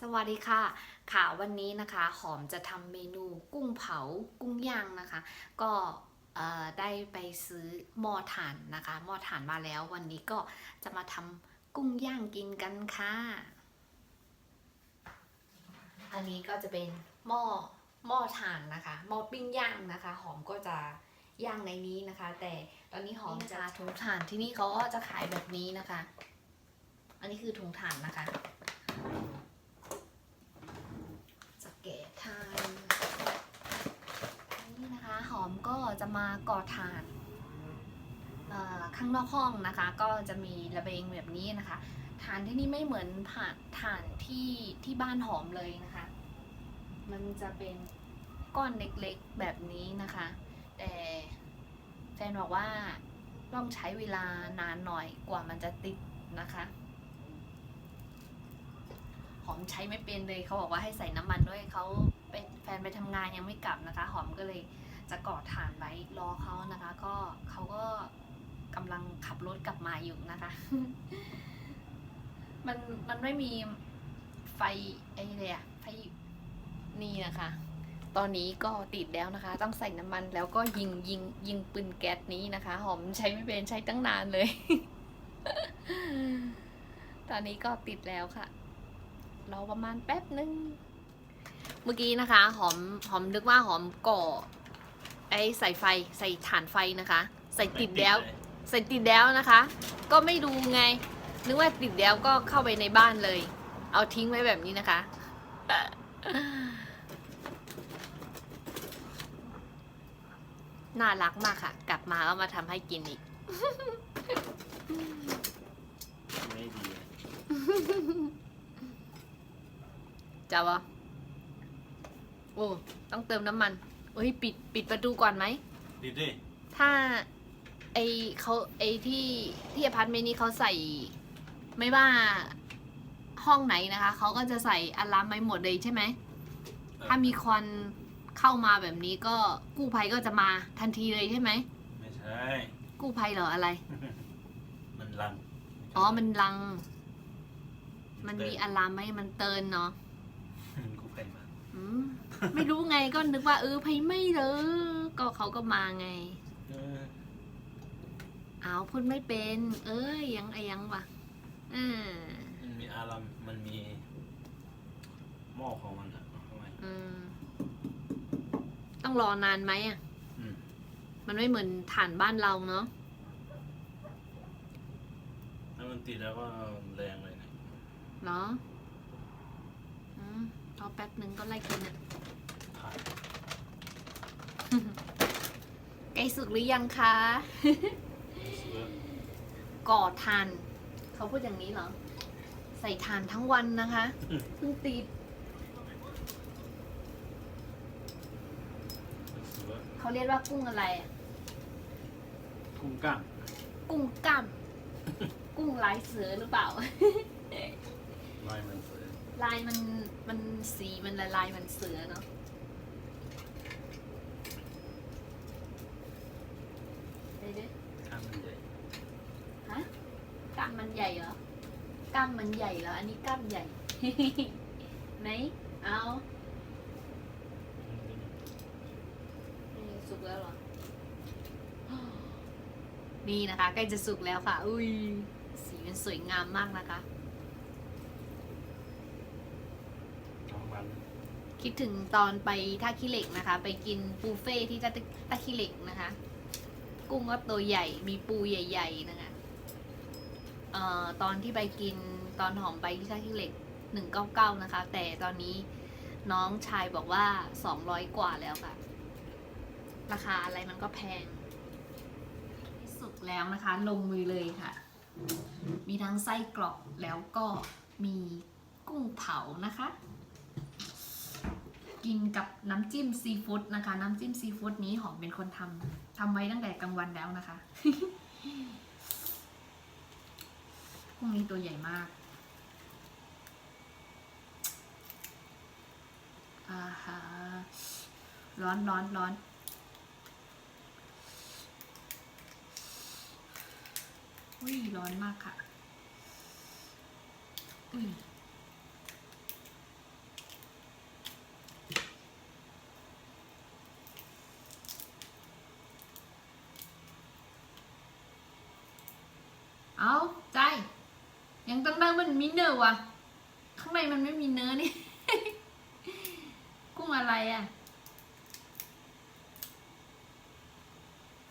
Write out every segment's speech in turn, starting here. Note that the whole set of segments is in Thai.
สวัสดีค่ะ ค่ะวันนี้นะคะหอมจะทำเมนูกุ้งเผากุ้งย่างนะคะ ก็ได้ไปซื้อหม้อถ่านนะคะหม้อถ่านมาแล้ว วันนี้ก็จะมาทำกุ้งย่างกินกันค่ะ อันนี้ก็จะเป็นหม้อหม้อถ่านนะคะหม้อปิ้งย่างนะคะ หอมก็จะย่างในนี้นะคะ แต่ตอนนี้หอมจะถุงถ่านที่นี่เขาก็จะขายแบบนี้นะคะ อันนี้คือถุงถ่านนะคะ สเกตทานนี่นะคะ หอ มก็จะมาก่อทานข้างนอกห้องนะคะ ก็จะมีระเบียงแบบนี้นะคะฐานที่นี่ไม่เหมือนผ่านฐานที่ที่บ้านหอมเลยนะคะ มันจะเป็นก้อนเล็กๆแบบนี้นะคะ แต่แฟนบอกว่าต้องใช้เวลานานหน่อยกว่ามันจะติดนะคะหอมใช้ไม่เป็นเลยเขาบอกว่าให้ใส่น้ำมันด้วยเขาไปแฟนไปทำงานยังไม่กลับนะคะ หอมก็เลย จะกอดถ่านไว้รอเขานะคะ ก็เขาก็กำลังขับรถกลับมาอยู่นะคะ มันมันไม่มีไฟไอ้เลยอะไฟนี่นะคะ ตอนนี้ก็ติดแล้วนะคะ ต้องใส่น้ำมันแล้วก็ยิงยิงยิงปืนแก๊สนี้นะคะ หอมใช้ไม่เป็นใช้ตั้งนานเลย ตอนนี้ก็ติดแล้วค่ะรอประมาณแป๊บนึง เมื่อกี้นะคะ หอมหอมนึกว่าหอมก่อ อ้ใส่ไฟใส่ถ่านไฟนะคะ ใส่ติดแล้วใส่ติดแล้วนะคะ ก็ไม่ดูไง นึกว่าติดแล้วก็เข้าไปในบ้านเลย เอาทิ้งไว้แบบนี้นะคะ น่ารักมากค่ะ กลับมาก็มาทำให้กินอีก ไม่ดีจะวะโอ้ ต้องเติมน้ำมัน เฮ้ยปิดปิดประตูก่อนไหมดีดิถ้าไอเขาไอที่ที่อพาร์ตเมนต์นี้เขาใส่ไม่ว่าห้องไหนนะคะเขาก็จะใส่อะลามไว้หมดเลยใช่ไหมถ้ามีควันเข้ามาแบบนี้ก็กู้ภัยก็จะมาทันทีเลยใช่ไหม ไม่ใช่ กู้ภัยเหรออะไร มันลังอ๋อมันลัง มันมีอะลามไหมมันเตือนเนาะ กูไปมา อืม ไม่รู้ไงก็นึกว่าเออภัยไม่เลยก็เขาก็มาไงเอออ้าวพูดไม่เป็น เอ้ยยังไอยังวะอ่ามันมีอารมณ์มันมีหม้อของมันอะทำไม อืมต้องรอนานไหมอะอืม มันไม่เหมือนฐานบ้านเราเนาะถ้ามันติดแล้วก็แรงเลยนะเหรออืมรอแป๊บนึงก็ไล่กินอะ ขาด ใกล้สุกหรือยังคะเสื้อก่อทาน เขาพูดอย่างนี้เหรอ ใส่ทานทั้งวันนะคะ เพิ่งติดเสื้อเขาเรียกว่ากุ้งอะไรอะกุ้งก้างกุ้งกล้าม กุ้งลายเสือหรือเปล่า ลายมันเสือ ลายมันมันสีมันละลายมันเสือเนาะเดี๋ยวดิ ข้างมันใหญ่ ฮะกล้ามมันใหญ่เหรอกล้า มมันใหญ่เหรออันนี้กล้ามใหญ่ ไหน เอานี่สุกแล้วเหรอ นี่นะคะใกล้จะสุกแล้วค่ะ อุ้ย สีมันสวยงามมากนะคะท้องมันคิดถึงตอนไปท่าขี้เหล็กนะคะ ไปกินบุฟเฟ่ที่ท่าท่าขี้เหล็กนะคะ กุ้งก็ตัวใหญ่ มีปูใหญ่ ๆ นะคะเอ่อตอนที่ไปกิน ตอนหอมไปที่ท่าขี้เหล็กหนึ่งเก้าเก้านะคะ แต่ตอนนี้น้องชายบอกว่าสองร้อยกว่าแล้วค่ะ ราคาอะไรมันก็แพง สุกแล้วนะคะ ลงมือเลยค่ะ มีทั้งไส้กรอกแล้วก็มีกุ้งเผานะคะ กินกับน้ำจิ้มซีฟู้ดนะคะ น้ำจิ้มซีฟู้ดนี้หอมเป็นคนทำทำไว้ตั้งแต่กลางวันแล้วนะคะกุ้งนี้ตัวใหญ่มาก อ่าฮะร้อนร้อนร้อนอุ้ยร้อนมากค่ะ อุ้ยเอาใจ ยังต้งนั่งมันมีเนื้อวะข้างในมันไม่มีเนื้อนี่ อะไรอะ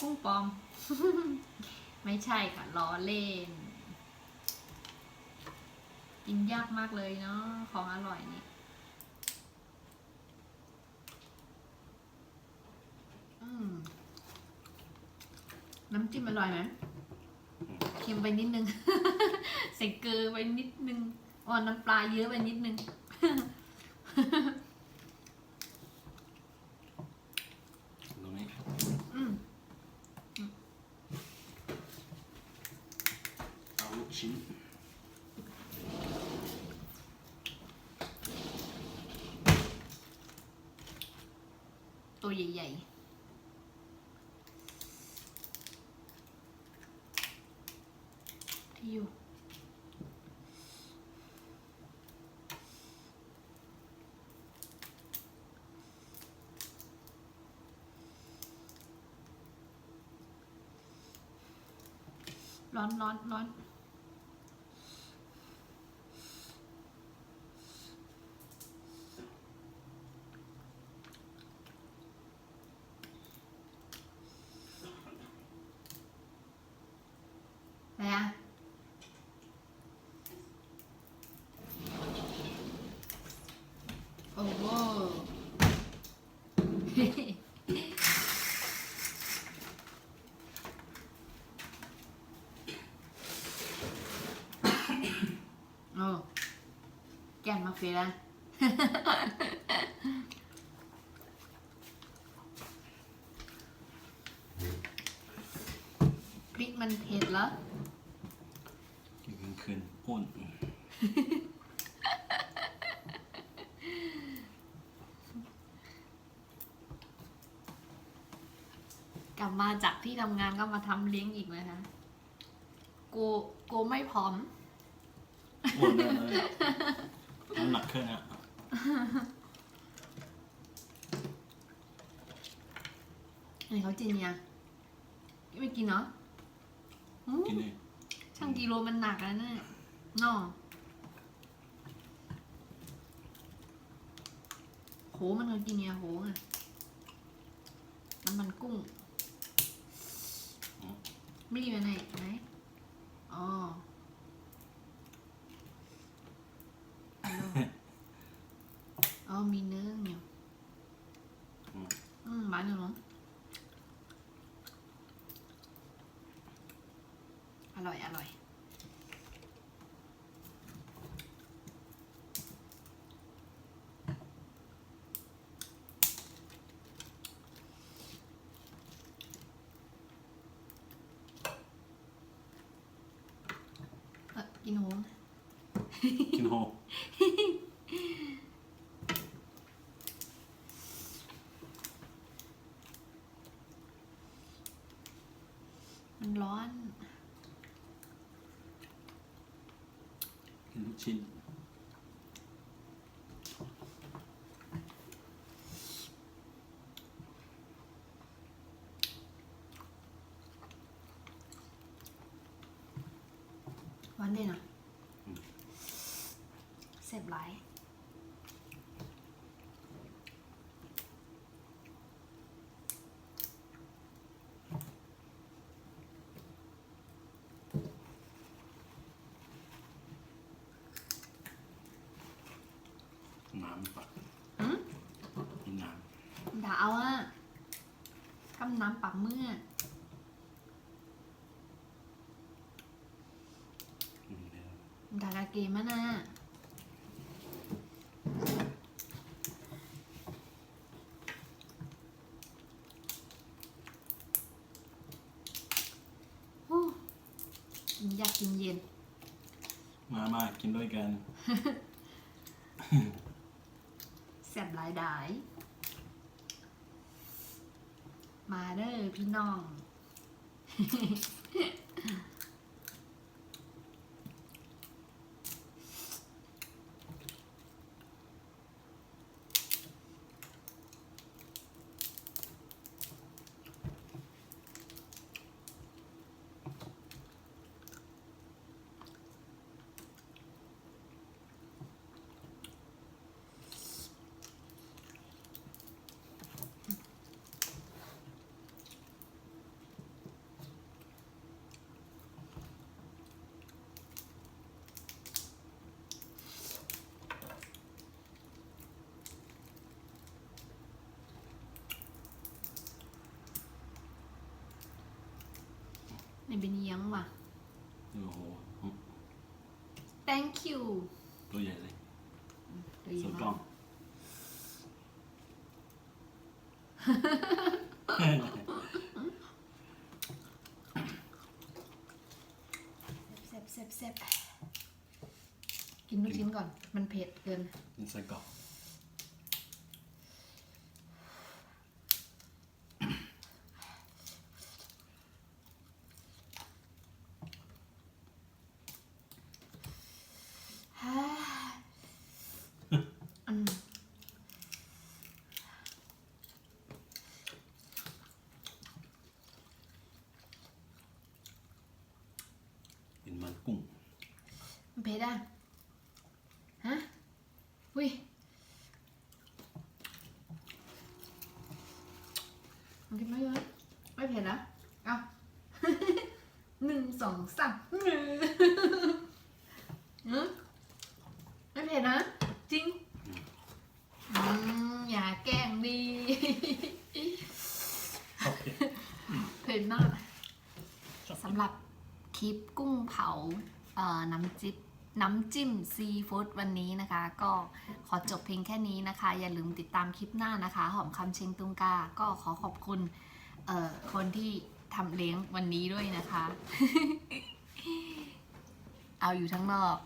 กุ้งปลอม ไม่ใช่ค่ะล้อเล่น กินยากมากเลยเนาะของอร่อยนี่อืมน้ำจิ้มอร่อยไหมเค็มไปนิดนึง ใส่เกลือไปนิดนึงอ่อนน้ำปลาเยอะไปนิดนึง ตรงนี้ อืม เอาลูกชิ้น ตัวใหญ่ๆที่อยู่ร้อนร้อนร้อน อะไรอะ โอ้โห โอ้ แกนมาเฟียละพริกมันเผ็ดเหรอกินกลางคืนพ่นกลับมาจากที่ทำงานก็มาทำเลี้ยงอีกเลยนะโกโกไม่พร้อมพ่นเลยเลย น้ำหนักขึ้นอะอันนี้เขาจินยังไม่กินเนาะอืมกินดิช่างกิโลมันหนักแล้วเนี่ยนอโหมันเขากินเนี่ยโหอะน้ำมันกุ้งไม่ดีไปไหนไหนอ๋อฮัลโหลอ๋อมีเนื้ออ ยู่อืมอืมบ้านหนูเนาะอร่อยอร่อยเออกินโหง กินโฮมันร้อน กินลูกชิ้นหวานเด่นอะเสียบไหลายน้ำปักอืมกินน้ด่าเอาอะกำน้ำปักเมื่อำกินแล้วด่ากาเกมะนะโอ้ กินยากกินเย็น มามากินด้วยกันแสบหลายดายมาเด้อพี่น้อง เป็นเยียงว่ะ โอ้โห thank you ตัวใหญ่เลยตัวใหญ่สุดมากกล้องแซ่บแซ่บแซ่บกินลูกชิ้นก่อน มันเผ็ดเกินนี่ใส่กรอก อืม เป็นมันกุ้ง มัน เผ็ดอะ ฮะอุ้ยมันกินไม่เยอะไม่เผ็ดนะเอาหนึ่งสองสามอืมไม่เผ็ดนะ จริงอืมอย่าแกล้งดีโอเคเผ็ดมากสำหรับคลิปกุ้งเผาเอ่อน้ำจิ้ม น้ำจิ้มซีฟู้ดวันนี้นะคะ ก็ขอจบเพียงแค่นี้นะคะ อย่าลืมติดตามคลิปหน้านะคะ หอมคำเชงตุงกา ก็ขอขอบคุณคนที่ทำเลี้ยงวันนี้ด้วยนะคะ เอาอยู่ทั้งนอก